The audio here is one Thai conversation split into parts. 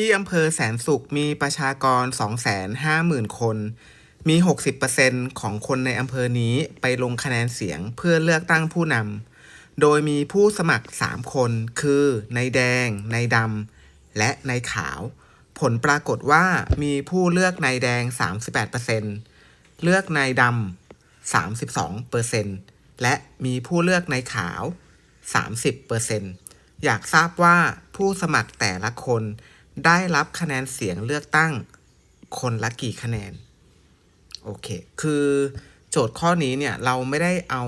ที่อำเภอแสนสุขมีประชากร 250,000 คน มี 60%ของคนในอำเภอนี้ไปลงคะแนนเสียงเพื่อเลือกตั้งผู้นำ โดยมีผู้สมัคร 3 คน คือนายแดง นายดำ และนายขาว ผลปรากฏว่ามีผู้เลือกนายแดง 38%เลือกนายดำ 32%และมีผู้เลือกนายขาว 30%อยากทราบว่าผู้สมัครแต่ละคน ได้รับคะแนนเสียงเลือกตั้งคนละกี่คะแนน โอเค คือโจทย์ข้อนี้เนี่ย เราไม่ได้เอา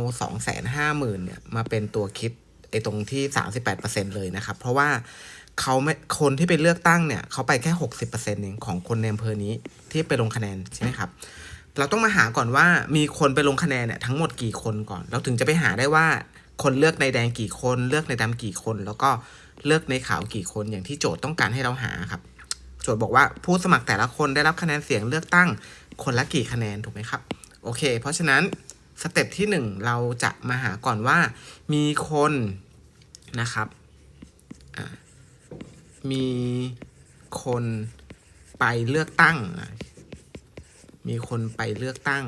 250,000เนี่ย มาเป็นตัวคิดไอ้ตรงที่ 38%เลยนะครับ เพราะว่าเขาไม่คนที่ไปเลือกตั้งเนี่ยเขาไปแค่ 60%เองของคนในอำเภอนี้ที่ไปลงคะแนนใช่ไหมครับเราต้องมาหาก่อนว่ามีคนไปลงคะแนนเนี่ยทั้งหมดกี่คนก่อน เราถึงจะไปหาได้ว่า คนเลือกในแดงกี่คน เลือกในดำกี่คน แล้วก็เลือกในขาวกี่คนอย่างที่โจทย์ต้องการให้เราหาครับ โจทย์บอกว่าผู้สมัครแต่ละคนได้รับคะแนนเสียงเลือกตั้งคนละกี่คะแนนถูกไหมครับ โอเค เพราะฉะนั้นสเต็ปที่หนึ่งเราจะมาหาก่อนว่ามีคนนะครับมีคนไปเลือกตั้ง มีคนไปเลือกตั้ง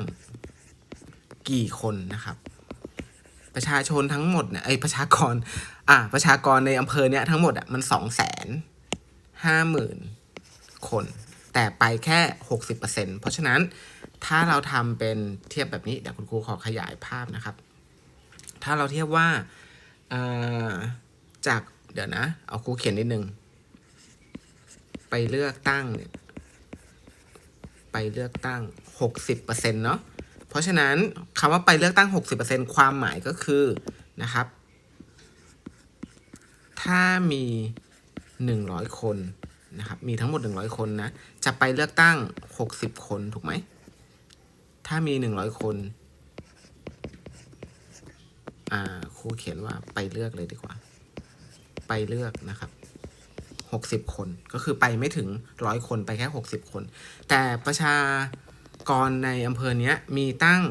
กี่คนนะครับ ประชาชนทั้งหมดเนี่ยไอประชากร อะประชากรในอำเภอเนี้ยทั้งหมดอะมันสองแสนห้าหมื่นคน แต่ไปแค่หกสิบเปอร์เซ็นเพราะฉะนั้นถ้าเราทำเป็นเทียบแบบนี้ เดี๋ยวคุณครูขอขยายภาพนะครับ ถ้าเราเทียบว่าอ่าจากเดี๋ยวนะ เอาครูเขียนนิดนึง ไปเลือกตั้งเนี่ย ไปเลือกตั้งหกสิบเปอร์เซ็นเนาะ เพราะฉะนั้นคำว่าไปเลือกตั้ง 60%ความหมายก็คือนะครับ ถ้ามี 100 คนนะครับ มีทั้งหมด 100 คนนะ จะไปเลือกตั้ง 60 คนถูกไหม ถ้ามี 100 คน อ่า ครูเขียนว่าไปเลือกเลยดีกว่า ไปเลือกนะครับ60 คน ก็คือไปไม่ถึง 100 คนไปแค่ 60 คน แต่ประชา กรในอำเภอเนี้ยมีตั้ง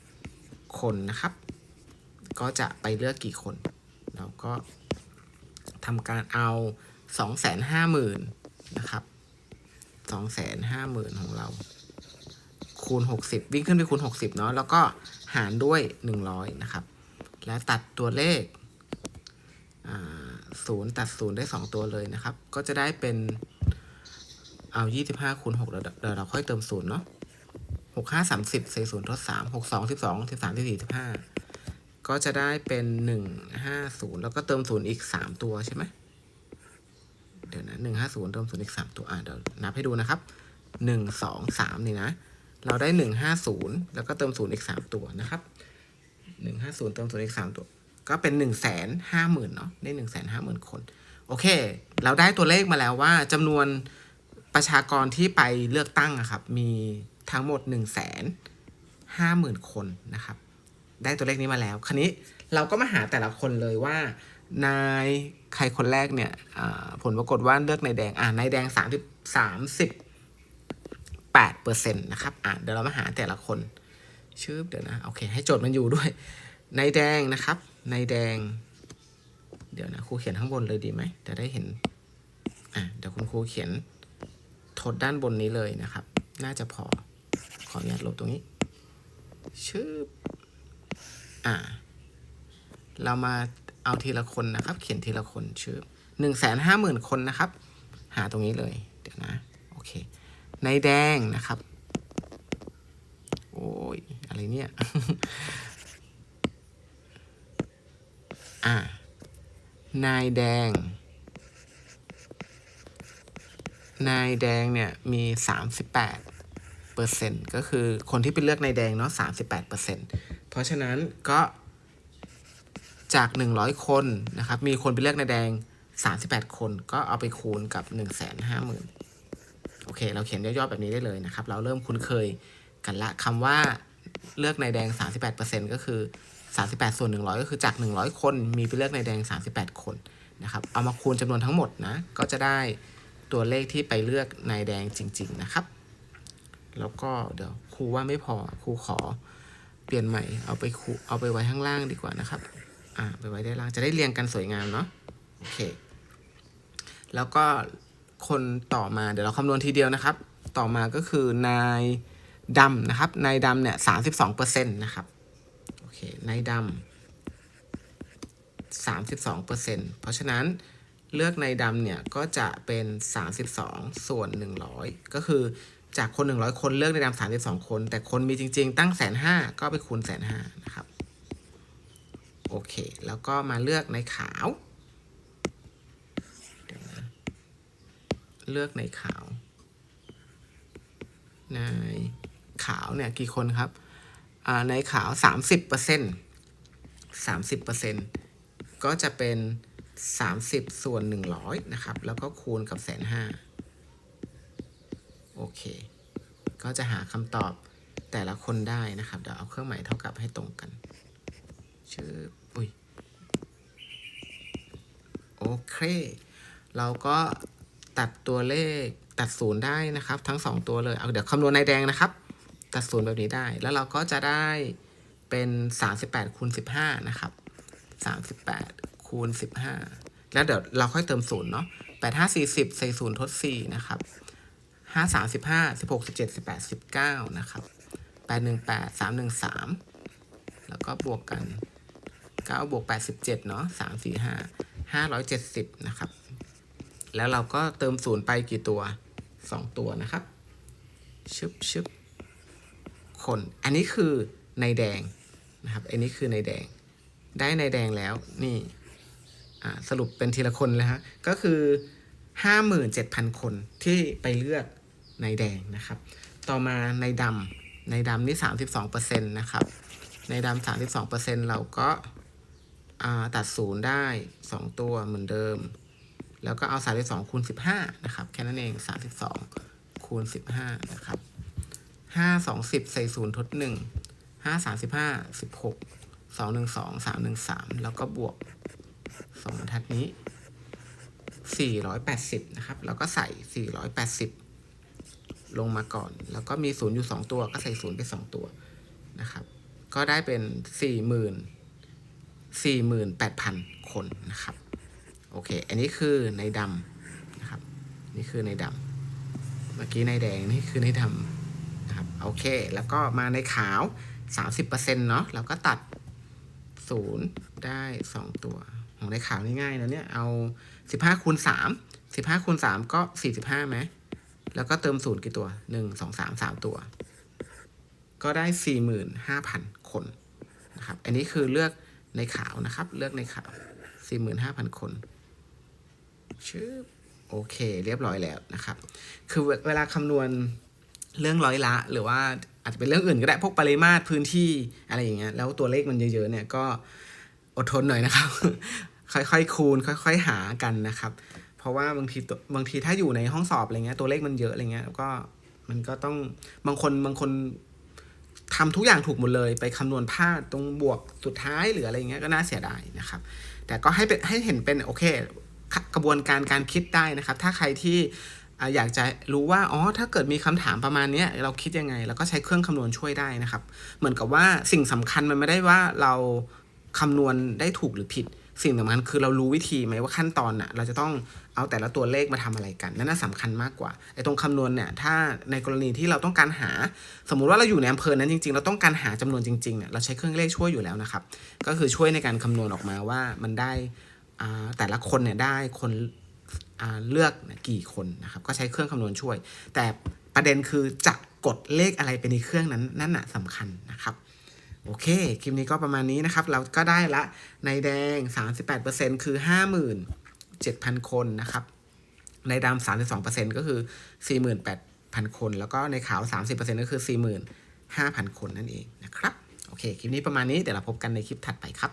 250,000 คนนะครับ ก็จะไปเลือกกี่คน เราก็ทำการเอา 250,000 นะครับ 250,000 ของเรา คูณ 60 วิ่งขึ้นไปคูณ 60 เนาะแล้วก็หารด้วย 100 นะครับ และตัดตัวเลขศูนย์ตัดศูนย์ได้ 2 ตัวเลยนะครับ ก็จะได้เป็น เอายี่สิบห้าคูณหกเดี๋ยวเราค่อยเติมศูนย์เนาะหกห้าสามสิบใส่ศูนย์ทดสามหกสองสิบสองสิบสามสิบสี่สิบห้าก็จะได้เป็นหนึ่งห้าศูนย์แล้วก็เติมศูนย์อีกสามตัวใช่ไหมเดี๋ยวนะหนึ่งห้าศูนย์เติมศูนย์อีกสามตัวอ่าเดี๋ยวนับให้ดูนะครับหนึ่งสองสามนี่นะ เราได้หนึ่งห้าศูนย์แล้วก็เติมศูนย์อีกสามตัวนะครับหนึ่งห้าศูนย์เติมศูนย์อีกสามตัว ก็เป็นหนึ่งแสนห้าหมื่นเนาะได้หนึ่งแสนห้าหมื่นคน โอเค เราได้ตัวเลขมาแล้วว่าจำนวน ประชากรที่ไปเลือกตั้งอะครับ มีทั้งหมด1นึ่งแสนห้าหมื่นคนนะครับ ได้ตัวเลขนี้มาแล้ว คราวนี้เราก็มาหาแต่ละคนเลยว่า นายใครคนแรกเนี่ยผลปรากฏว่าเลือกนายแดง อ่านายแดงสามสิบแปดเปอร์เซ็นต์นะครับ อ่าเดี๋ยวเรามาหาแต่ละคน ชื่อเดี๋ยวนะ โอเค ให้โจทย์มันอยู่ด้วย นายแดงนะครับ นายแดง เดี๋ยวนะครูเขียนข้างบนเลยดีไหมจะได้เห็น อ่าเดี๋ยวคุณครูเขียน ทดด้านบนนี้เลยนะครับ น่าจะพอ ขออนุญาตลบตรงนี้ ชื่ออ่า เรามาเอาทีละคนนะครับ เขียนทีละคนชื่อหนึ่งแสนห้าหมื่นคนนะครับ หาตรงนี้เลย เดี๋ยวนะ โอเค ในแดงนะครับ โอ้ย อะไรเนี่ย อ่านายแดง นายแดงเนี่ยมี 38เปอร์เซ็นต์ก็คือคนที่ไปเลือกนายแดงเนาะ38เปอร์เซ็นต์เพราะฉะนั้นก็จาก 100 คนนะครับ มีคนไปเลือกนายแดง 38 คนก็เอาไปคูณกับ 1 5 0 0 0 0โอเค เราเขียนย่อๆแบบนี้ได้เลยนะครับ เราเริ่มคุ้นเคยกันละคำว่าเลือกนายแดง 38%ก็คือ 38 ส่วน 100 ก็คือจาก 100 คนมีไปเลือกนายแดง 38 คนนะครับ เอามาคูณจำนวนทั้งหมดนะ ก็จะได้ ตัวเลขที่ไปเลือกนายแดงจริง ๆ นะครับ แล้วก็เดี๋ยวครูว่าไม่พอครูขอเปลี่ยนใหม่เอาไปครูเอาไปไว้ข้างล่างดีกว่านะครับอ่าไปไว้ด้านล่างจะได้เรียงกันสวยงามเนาะโอเค แล้วก็คนต่อมาเดี๋ยวเราคำนวณทีเดียวนะครับ ต่อมาก็คือนายดำนะครับ นายดำเนี่ยสามสิบสองเปอร์เซ็นต์นะครับ โอเค นายดำสามสิบสองเปอร์เซ็นต์เพราะฉะนั้น เลือกในดำเนี่ยก็จะเป็นสามสิบสองส่วนหนึ่งร้อยก็คือจากคนหนึ่งร้อยคนเลือกในดำสามสิบสองคน แต่คนมีจริง ๆ ตั้งแสนห้าก็ไปคูณแสนห้านะครับ โอเค แล้วก็มาเลือกในขาวเดี๋ยวนะเลือกในขาว ในขาวเนี่ยกี่คนครับ ในขาวสามสิบเปอร์เซ็นสามสิบเปอร์เซ็นก็จะเป็นามสิบส่วนหนึ่งร้อยนะครับ แล้วก็คูณกับแสนห้าโอเค ก็จะหาคำตอบแต่ละคนได้นะครับ เดี๋ยวเอาเครื่องหมายเท่ากับให้ตรงกัน ชื่ออุ้ยโอเค เราก็ตัดตัวเลขตัดศูนย์ได้นะครับ ทั้งสองตัวเลย เอาเดี๋ยวคำนวณในแดงนะครับ ตัดศูนย์แบบนี้ได้ แล้วเราก็จะได้เป็น 38คูณ15 นะครับ 38 คูณ 15 แล้วเดี๋ยวเราค่อยเติมศูนย์เนาะ8 5 40ใส่ศูนย์ทด4นะครับ5 35 16 17 18 19นะครับ8 1 8 3 1 3แล้วก็บวกกัน9บวก87เนาะ3 4 5 570นะครับ แล้วเราก็เติมศูนย์ไปกี่ตัว2ตัวนะครับ ชึบชึบคน อันนี้คือในแดงนะครับ อันนี้คือในแดง ได้ในแดงแล้วนี่ สรุปเป็นทีละคนเลยฮะก็คือ 57,000 คนที่ไปเลือกในแดงนะครับ ต่อมาในดำในดำนี่ 32%นะครับในดำ 32%เราก็อ่าตัดศูนย์ได้ 2 ตัวเหมือนเดิม แล้วก็เอา 32คูณ15 นะครับ แค่นั้นเอง 32คูณ15 นะครับ 5 2 10ใส่ศูนย์ทด 1 5 35 16 2 1 2 3 1 3 แล้วก็บวก 2บรรทัดนี้ 480 นะครับ แล้วก็ใส่ 480 ลงมาก่อน แล้วก็มีศูนย์อยู่ 2 ตัวก็ใส่ศูนย์ไป 2 ตัวนะครับ ก็ได้เป็น 40,000 48,000 คนนะครับ โอเค อันนี้คือในดำนะครับ นี่คือในดำเมื่อกี้ในแดงนี่คือในดำนะครับ โอเค แล้วก็มาในขาว 30%เนาะเราก็ตัด 0 ได้ 2 ตัว ของในข่าวง่ายๆนะเนี่ย เอา15คูณ3 15คูณ3ก็45ไหม แล้วก็เติมศูนย์กี่ตัว1 2 3 3ตัว ก็ได้45,000คนนะครับ อันนี้คือเลือกในข่าวนะครับ เลือกในข่าว45,000คนชื่อโอเค เรียบร้อยแล้วนะครับ คือเวลาคำนวณเรื่องร้อยละ หรือว่าอาจจะเป็นเรื่องอื่นก็ได้พวกปริมาตรพื้นที่อะไรอย่างเงี้ยแล้วตัวเลขมันเยอะๆเนี่ยก็อดทนหน่อยนะครับ ค่อยๆคูณ ค่อย ๆ หากันนะครับ เพราะว่าบางทีบางทีถ้าอยู่ในห้องสอบอะไรเงี้ยตัวเลขมันเยอะอะไรเงี้ยแล้วก็มันก็ต้องบางคนบางคนทำทุกอย่างถูกหมดเลยไปคำนวณพลาดตรงบวกสุดท้ายหรืออะไรเงี้ยก็น่าเสียดายนะครับ แต่ก็ให้เป็นให้เห็นเป็นโอเค กระบวนการการคิดได้นะครับ ถ้าใครที่อยากจะรู้ว่าอ๋อถ้าเกิดมีคำถามประมาณนี้เราคิดยังไง แล้วก็ใช้เครื่องคำนวณช่วยได้นะครับ เหมือนกับว่าสิ่งสำคัญมันไม่ได้ว่าเราคำนวณได้ถูกหรือผิด สิ่งสำคัญคือเรารู้วิธีไหมว่าขั้นตอนน่ะเราจะต้องเอาแต่ละตัวเลขมาทำอะไรกันนั่นน่ะสำคัญมากกว่าไอ้ตรงคำนวณเนี่ยถ้าในกรณีที่เราต้องการหา สมมุติว่าเราอยู่ในอำเภอนั้นจริงๆ เราต้องการหาจำนวนจริงๆเนี่ยเราใช้เครื่องเลขช่วยอยู่แล้วนะครับ ก็คือช่วยในการคำนวณออกมาว่ามันได้แต่ละคนเนี่ยได้คนเลือกกี่คนนะครับก็ใช้เครื่องคำนวณช่วย แต่ประเด็นคือจะกดเลขอะไรไปในเครื่องนั้นนั่นน่ะสำคัญนะครับ โอเค คลิปนี้ก็ประมาณนี้นะครับ เราก็ได้ละในแดง 38%คือ 57,000 คนนะครับ ในดำ32%ก็คือ 48,000 คน แล้วก็ในขาว 30%ก็คือ 45,000 คนนั่นเองนะครับ โอเค คลิปนี้ประมาณนี้ เดี๋ยวเราพบกันในคลิปถัดไปครับ